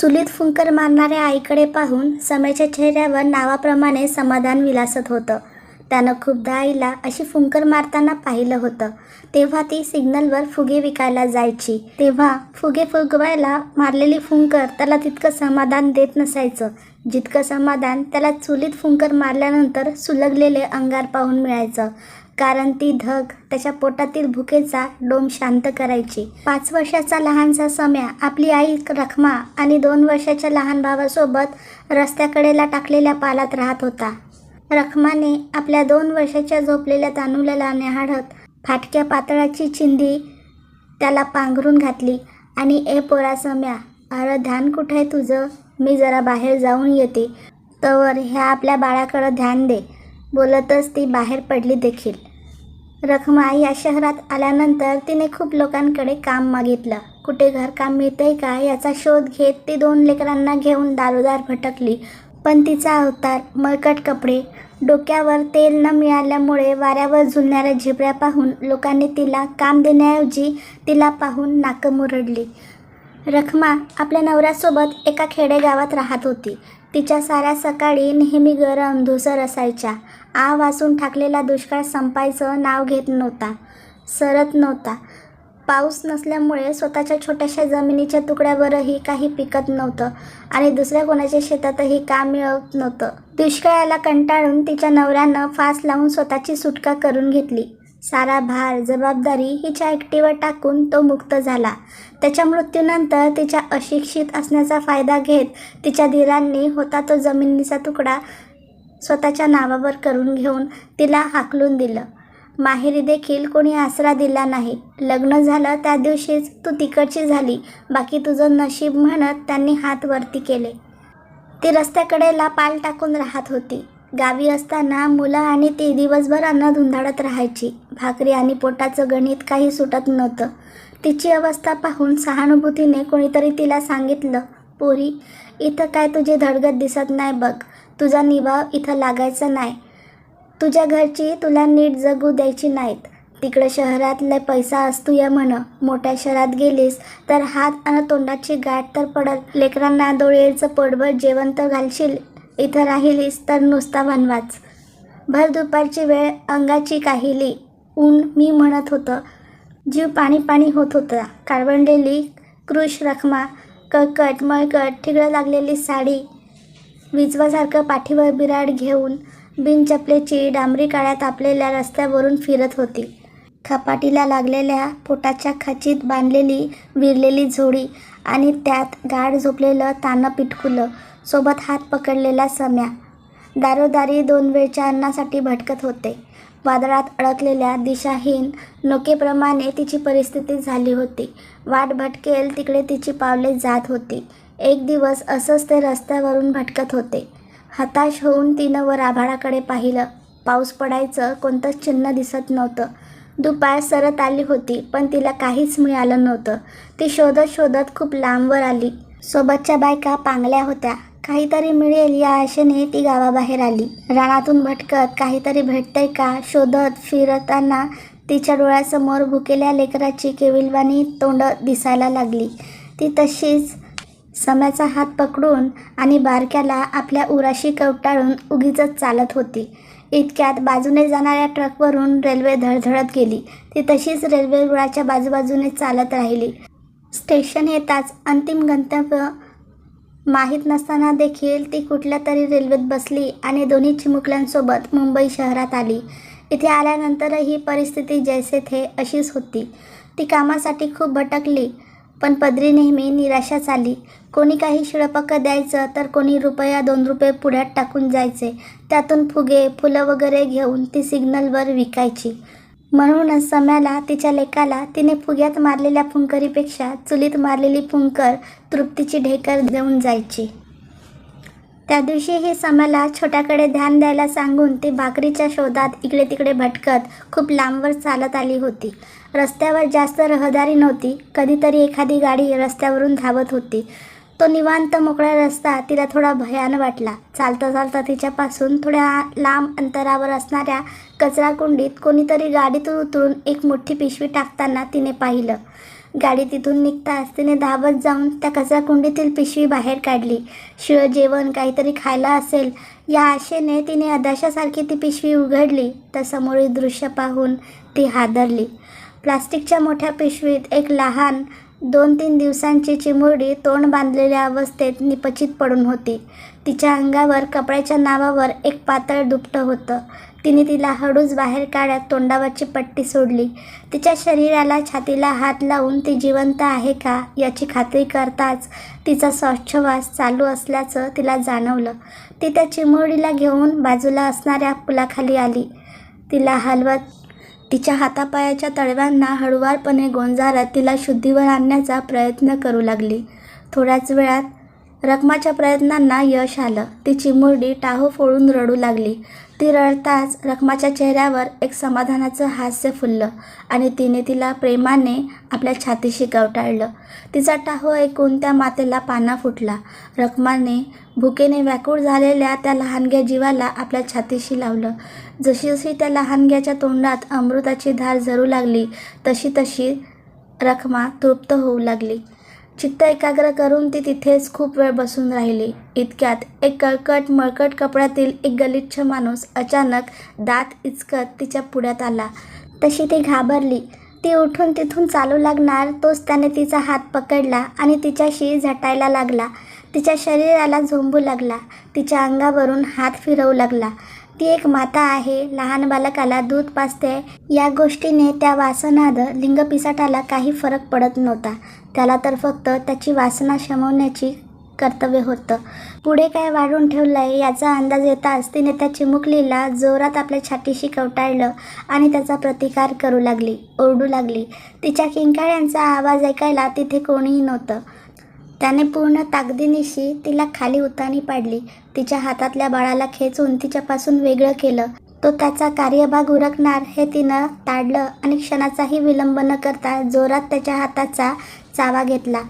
चुलीत फुंकर मारणाऱ्या आईकडे पाहून समयच्या चेहऱ्यावर नावाप्रमाणे समाधान विलासत होतं. त्यानं खूपदा आईला अशी फुंकर मारताना पाहिलं होतं. तेव्हा ती सिग्नलवर फुगे विकायला जायची. तेव्हा फुगे फुगवायला मारलेली फुंकर त्याला तितकं समाधान देत नसायचं. जितकं समाधान त्याला चुलीत फुंकर मारल्यानंतर सुलगलेले अंगार पाहून मिळायचं. कारण ती धग त्याच्या पोटातील भुकेचा डोम शांत करायची. पाच वर्षाचा लहानसा सम्या आपली आई रखमा आणि दोन वर्षाच्या लहान भावासोबत रस्त्याकडेला टाकलेल्या पालात राहत होता. रखमाने आपल्या दोन वर्षाच्या झोपलेल्या तानूल्याला न्याहाळत फाटक्या पातळाची चिंधी त्याला पांघरून घातली आणि ए पोरा सम्या अरे ध्यान कुठं आहे तुझं? मी जरा बाहेर जाऊन येते. तवर ह्या आपल्या बाळाकडं ध्यान दे. बोलतच ती बाहेर पडली देखील. रखमा या शहरात आल्यानंतर तिने खूप लोकांकडे काम मागितलं. कुठे घरकाम मिळतंय का याचा शोध घेत ती दोन लेकरांना घेऊन दारोदार भटकली. पण तिचा अवतार मळकट कपडे डोक्यावर तेल न मिळाल्यामुळे वाऱ्यावर झुलणाऱ्या झिपऱ्या पाहून लोकांनी तिला काम देण्याऐवजी तिला पाहून नाकं मुरडली. रखमा आपल्या नवऱ्यासोबत एका खेडेगावात राहत होती. तिच्या साऱ्या सकाळी नेहमी गरम धुसर असायच्या. आ वाचून ठाकलेला दुष्काळ संपायचं नाव घेत नव्हता सरत नव्हता. पाऊस नसल्यामुळे स्वतःच्या छोट्याशा जमिनीच्या तुकड्यावरही काही पिकत नव्हतं आणि दुसऱ्या कोणाच्या शेतातही काम मिळत नव्हतं. दुष्काळाला कंटाळून तिच्या नवऱ्यानं फास लावून स्वतःची सुटका करून घेतली. सारा भार जबाबदारी हिच्या एकटीवर टाकून तो मुक्त झाला. त्याच्या मृत्यूनंतर तिच्या अशिक्षित असण्याचा फायदा घेत तिच्या धीरांनी होता तो जमिनीचा तुकडा स्वतःच्या नावावर करून घेऊन तिला हाकलून दिलं. माहेरी देखील कोणी आसरा दिला नाही. लग्न झालं त्या दिवशीच तू तिकडची झाली. बाकी तुझं नशीब म्हणत त्यांनी हात वरती केले. ती रस्त्याकडेला पाल टाकून राहत होती. गावी असताना मुलं आणि ती दिवसभर अन्न धुंदाडत राहायची. भाकरी आणि पोटाचं गणित काही सुटत नव्हतं. तिची अवस्था पाहून सहानुभूतीने कोणीतरी तिला सांगितलं पोरी इथं काय तुझी धडगत दिसत नाही बघ. तुझा निभाव इथं लागायचा नाही. तुझ्या घरची तुला नीट जगू द्यायची नाहीत. तिकडं शहरातले पैसा असतो या म्हण. मोठ्या शहरात गेलीस तर हात आणि तोंडाची गाठ तर पडत लेकरांना डोळेचं पोटभर जेवण तर घालशील. इथं राहिलीस तर नुसता वनवाच भर दुपारची वेळ अंगाची काहिली. ऊन मी म्हणत होतं जीव पाणी पाणी होत होता. काळवंडलेली कृष रखमा कळकट मळकट ठिगळं लागलेली साडी विजवासारखं पाठीवर बिराड घेऊन बिनचपलेची डांबरी काळ्यात आपलेल्या रस्त्यावरून फिरत होती. खपाटीला लागलेल्या पोटाच्या खाचीत बांधलेली विरलेली झोडी आणि त्यात गाढ झोपलेलं तानं पिटकुलं सोबत हात पकडलेला सम्या. दारोदारी दोन वेळच्या अन्नासाठी भटकत होते. वादळात अडकलेल्या दिशाहीन नोकेप्रमाणे तिची परिस्थिती झाली होती. वाट भटकेल तिकडे तिची पावले जात होती. एक दिवस असंच ते रस्त्यावरून भटकत होते. हताश होऊन तिनं वर आभाळाकडे पाहिलं. पाऊस पडायचं कोणतंच चिन्ह दिसत नव्हतं. दुपार सरत आली होती पण तिला काहीच मिळालं नव्हतं. ती शोधत शोधत खूप लांबवर आली. सोबतच्या बायका पांगल्या होत्या. काहीतरी मिळेल या आशेने ती गावाबाहेर आली. रानातून भटकत काहीतरी भेटतंय का? शोधत फिरताना तिच्या डोळ्यासमोर भुकेल्या लेकराची केविलवाणी तोंड दिसायला लागली. ती तशीच सम्याचा हात पकडून आणि बारक्याला आपल्या उराशी कवटाळून उगीच चालत होती. इतक्यात बाजूने जाणाऱ्या ट्रकवरून रेल्वे धडधडत गेली. ती तशीच रेल्वे रुळाच्या बाजूबाजूने चालत राहिली. स्टेशन येताच अंतिम गंतव्य माहीत नसताना देखील ती कुठल्या तरी रेल्वेत बसली आणि दोन्ही चिमुकल्यांसोबत मुंबई शहरात आली. इथे आल्यानंतरही परिस्थिती जैसे थे अशीच होती. ती कामासाठी खूप भटकली. पण पदरी नेहमी निराशाच आली. कोणी काही शिळपक्क द्यायचं तर कोणी रुपया दोन रुपये पुढ्यात टाकून जायचे. त्यातून फुगे फुलं वगैरे घेऊन ती सिग्नलवर विकायची. म्हणूनच सम्याला तिच्या लेकाला तिने फुग्यात मारलेल्या फुंकरीपेक्षा चुलीत मारलेली फुंकर तृप्तीची ढेकर देऊन जायची. त्या दिवशी ही समाला छोट्याकडे ध्यान द्यायला सांगून ती भाकरीच्या शोधात इकडे तिकडे भटकत खूप लांबवर चालत आली होती. रस्त्यावर जास्त रहदारी नव्हती. कधीतरी एखादी गाडी रस्त्यावरून धावत होती. तो निवांत मोकळा रस्ता तिला थोडा भयान वाटला. चालता चालता तिच्यापासून थोड्या लांब अंतरावर असणाऱ्या कचराकुंडीत कोणीतरी गाडीतून उतरून एक मोठी पिशवी टाकताना तिने पाहिलं. गाडी तिथून निघताच तिने धावत जाऊन त्या कचराकुंडीतील पिशवी बाहेर काढली. शिळ जेवण काहीतरी खायला असेल या आशेने तिने अदाशासारखी ती पिशवी उघडली. तर समोरील दृश्य पाहून ती हादरली. प्लास्टिकच्या मोठ्या पिशवीत एक लहान दोन तीन दिवसांची चिमुरडी तोंड बांधलेल्या अवस्थेत निपचित पडून होती. तिच्या अंगावर कपड्याच्या नावावर एक पातळ दुपटं होतं. तिने तिला हळूच बाहेर काढत तोंडावरची पट्टी सोडली. तिच्या शरीराला छातीला हात लावून ती जिवंत आहे का याची खात्री करताच तिचा श्वासोच्छवास चालू असल्याचं तिला जाणवलं. ती त्या चिमुरडीला घेऊन बाजूला असणाऱ्या पुलाखाली आली. तिला हलवत तिच्या हातापायाच्या तळव्यांना हळुवारपणे गोंजारत तिला शुद्धीवर आणण्याचा प्रयत्न करू लागली. थोड्याच वेळात रकमाच्या प्रयत्नांना यश आलं. तिची चिमुरडी टाहो फोडून रडू लागली. ती रडताच रकमाच्या चेहऱ्यावर एक समाधानाचं हास्य फुललं आणि तिने तिला प्रेमाने आपल्या छातीशी गवटाळलं तिचा टाहो ऐकून त्या मातेला पाना फुटला. रकमाने भुकेने व्याकुळ झालेल्या त्या लहानग्या जीवाला आपल्या छातीशी लावलं. जशी जशी त्या लहानग्याच्या तोंडात अमृताची धार झरू लागली तशी तशी रखमा तृप्त होऊ लागली. चित्त एकाग्र करून ती तिथेच खूप वेळ बसून राहिली. इतक्यात एक कळकट मळकट कपड्यातील एक गलिच्छ माणूस अचानक दात इचकत तिच्या पुढ्यात आला. तशी ती घाबरली. ती उठून तिथून चालू लागणार तोच त्याने तिचा हात पकडला आणि तिच्याशी झटायला लागला. तिच्या शरीराला झोंबू लागला. तिच्या अंगावरून हात फिरवू लागला. ती एक माता आहे. लहान बालकाला दूध पाजते. या गोष्टीने त्या वासनाद लिंगपिसाटाला काही फरक पडत नव्हता. त्याला तर फक्त त्याची वासना शमवण्याची कर्तव्य होतं. पुढे काय वाढून ठेवलंय याचा अंदाज येताच तिने त्या चिमुकलीला जोरात आपल्या छातीशी कवटाळलं आणि त्याचा प्रतिकार करू लागली ओरडू लागली. तिच्या किंकाळ्यांचा आवाज ऐकायला तिथे कोणीही नव्हतं. त्याने पूर्ण ताकदीनिशी तिला खाली उतानी पाडली. तिच्या हातातल्या बाळाला खेचून तिच्यापासून वेगळं केलं. तो त्याचा कार्यभाग उरकणार हे तिनं ताडलं आणि क्षणाचाही विलंब न करता जोरात त्याच्या हाताचा चावा घेतला.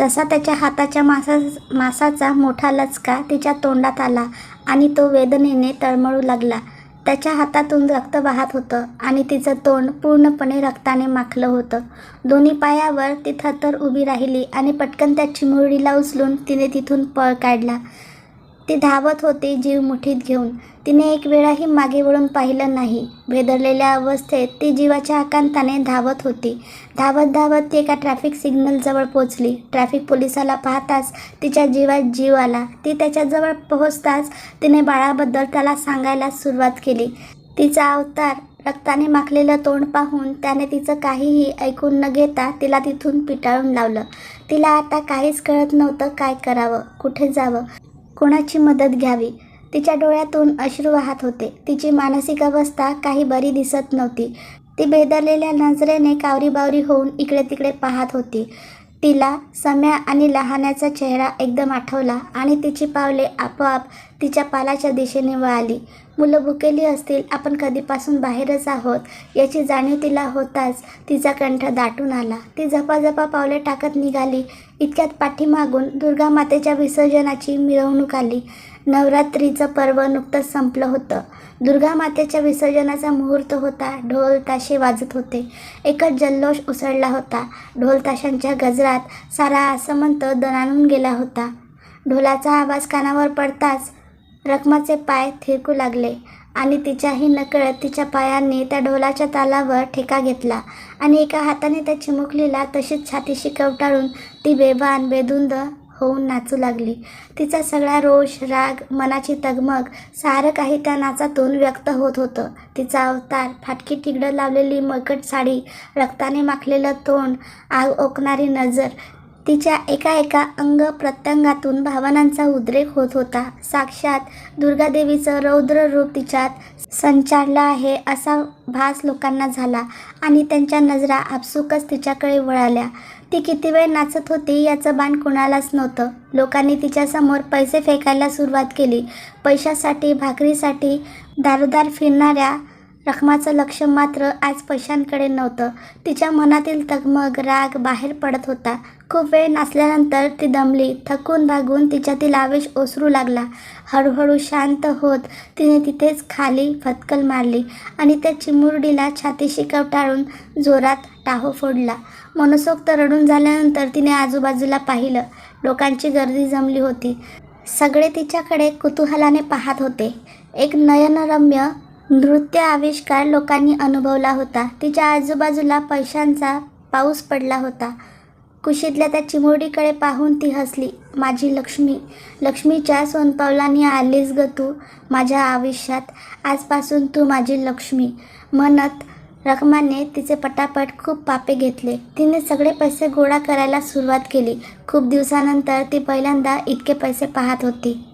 तसा त्याच्या हाताच्या मासा मासाचा मोठा लचका तिच्या तोंडात आला आणि तो वेदनेने तळमळू लागला. त्याच्या हातातून रक्त वाहत होतं आणि तिचं तोंड पूर्णपणे रक्ताने माखलं होतं. दोन्ही पायावर ती थरथर उभी राहिली आणि पटकन त्या चिमुरडीला उचलून तिने तिथून पळ काढला. ती धावत होती जीव मुठीत घेऊन. तिने एक वेळाही मागे वळून पाहिलं नाही. भेदरलेल्या अवस्थेत ती जीवाच्या आकांताने धावत होती. धावत धावत ती एका ट्रॅफिक सिग्नलजवळ पोचली ट्रॅफिक पोलिसाला पाहताच तिच्या जीवात जीव आला. ती त्याच्याजवळ पोहोचताच तिने बाळाबद्दल त्याला सांगायला सुरुवात केली. तिचा अवतार रक्ताने माखलेलं तोंड पाहून त्याने तिचं काहीही ऐकून न घेता तिला तिथून पिटाळून लावलं. तिला आता काहीच कळत नव्हतं काय करावं कुठे जावं. कोणाची मदत घ्यावी? तिच्या डोळ्यातून अश्रू वाहत होते. तिची मानसिक अवस्था काही बरी दिसत नव्हती. ती बेदरलेल्या नजरेने कावरीबावरी होऊन इकडे तिकडे पाहत होती. तिला सम्या आणि लहानाचा चेहरा एकदम आठवला आणि तिची पावले आपोआप तिच्या पालाच्या दिशेने वळाली. मुलं भुकेली असतील आपण कधीपासून बाहेरच आहोत याची जाणीव तिला होताच तिचा कंठ दाटून आला. ती झपाझपा पावले टाकत निघाली. इतक्यात पाठीमागून दुर्गा मातेच्या विसर्जनाची मिरवणूक आली. नवरात्रीचं पर्व नुकतंच संपलं होतं. दुर्गा मातेच्या विसर्जनाचा मुहूर्त होता ढोल ताशे वाजत होते. एकच जल्लोष उसळला होता. ढोल ताशांच्या गजरात सारा आसमंत दणाणून गेला होता. ढोलाचा आवाज कानावर पडताच रखमाचे पाय थिरकू लागले आणि तिच्याही नकळत तिच्या पायांनी त्या ढोलाच्या तालावर ठेका घेतला आणि एका हाताने त्या चिमुकलीला तशीच छातीशी कवटाळून ती बेभान बेधुंद होऊन नाचू लागली. तिचा सगळा रोष राग मनाची तगमग सारं काही त्या नाचातून व्यक्त होत होतं. तिचा अवतार फाटकी तिकडं लावलेली मकट साडी रक्ताने माखलेलं तोंड आग ओकणारी नजर तिच्या एका एका अंग प्रत्यंगातून भावनांचा उद्रेक होत होता. साक्षात दुर्गादेवीचं रौद्र रूप तिच्यात संचारलं आहे असा भास लोकांना झाला आणि त्यांच्या नजरा आपसुकच तिच्याकडे वळाल्या. ती किती वेळ नाचत होती याचं बाण कुणालाच नव्हतं. लोकांनी तिच्यासमोर पैसे फेकायला सुरुवात केली. पैशासाठी भाकरीसाठी दारोदार फिरणाऱ्या रखमाचं लक्ष मात्र आज पैशांकडे नव्हतं. तिच्या मनातील तगमग राग बाहेर पडत होता. खूप वेळ नाचल्यानंतर ती दमली थकून भागून तिच्यातील आवेश ओसरू लागला. हळूहळू शांत होत तिने तिथेच खाली फतकल मारली आणि त्या चिमुरडीला छातीशी कवटाळून जोरात टाहो फोडला. मनसोक्त रडून झाल्यानंतर तिने आजूबाजूला पाहिलं. लोकांची गर्दी जमली होती. सगळे तिच्याकडे कुतूहलाने पाहत होते. एक नयनरम्य नृत्य आविष्कार लोकांनी अनुभवला होता. तिच्या आजूबाजूला पैशांचा पाऊस पडला होता. कुशीतल्या त्या चिमुरडीकडे पाहून ती हसली. माझी लक्ष्मी लक्ष्मीच्या सोनपावलांनी आलीस ग तू माझ्या आयुष्यात. आजपासून तू माझी लक्ष्मी. म्हणत रखमाने तिचे पटापट खूप पापे घेतले. तिने सगळे पैसे गोळा करायला सुरुवात केली. खूप दिवसानंतर ती पहिल्यांदा इतके पैसे पाहत होती.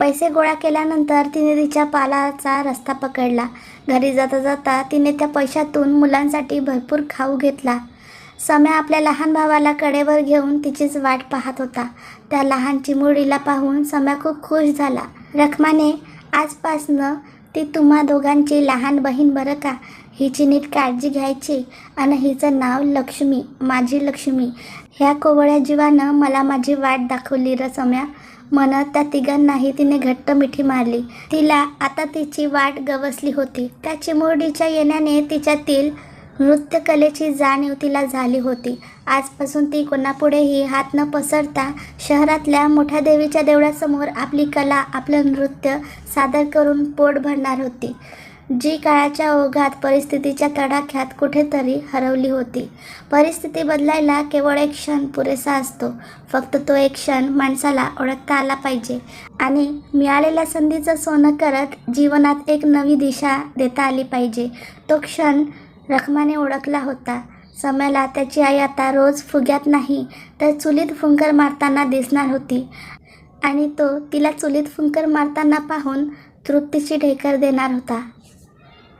पैसे गोळा केल्यानंतर तिने तिच्या पालाचा रस्ता पकडला. घरी जाता जाता तिने त्या पैशातून मुलांसाठी भरपूर खाऊ घेतला. सम्या आपल्या लहान भावाला कडेवर घेऊन तिचीच वाट पाहत होता. त्या लहान चिमुरडीला पाहून सम्या खूप खुश झाला. रखमाने आजपासनं ती तुम्हा दोघांची लहान बहीण बरं का? हिची नीट काळजी घ्यायची आणि हिचं नाव लक्ष्मी माझी लक्ष्मी. ह्या कोवळ्या जीवानं मला माझी वाट दाखवली रसम्या म्हणत त्या तिघांनाही तिने घट्ट मिठी मारली. तिला आता तिची वाट गवसली होती. त्या चिमुरडीच्या येण्याने तिच्यातील नृत्यकलेची जाणीव तिला झाली होती. आजपासून ती कोणापुढेही हात न पसरता शहरातल्या मोठ्या देवीच्या देवळासमोर आपली कला आपलं नृत्य सादर करून पोट भरणार होती. जी काळाच्या ओघात परिस्थितीच्या तडाख्यात कुठेतरी हरवली होती. परिस्थिती बदलायला केवळ एक क्षण पुरेसा असतो. फक्त तो एक क्षण माणसाला ओळखता आला पाहिजे आणि मिळालेल्या संधीचं सोनं करत जीवनात एक नवी दिशा देता आली पाहिजे. तो क्षण रखमाने ओळखला होता. समयला त्याची आई आता रोज फुग्यात नाही तर चुलीत फुंकर मारताना दिसणार होती आणि तो तिला चुलीत फुंकर मारताना पाहून तृप्तीची ढेकर देणार होता.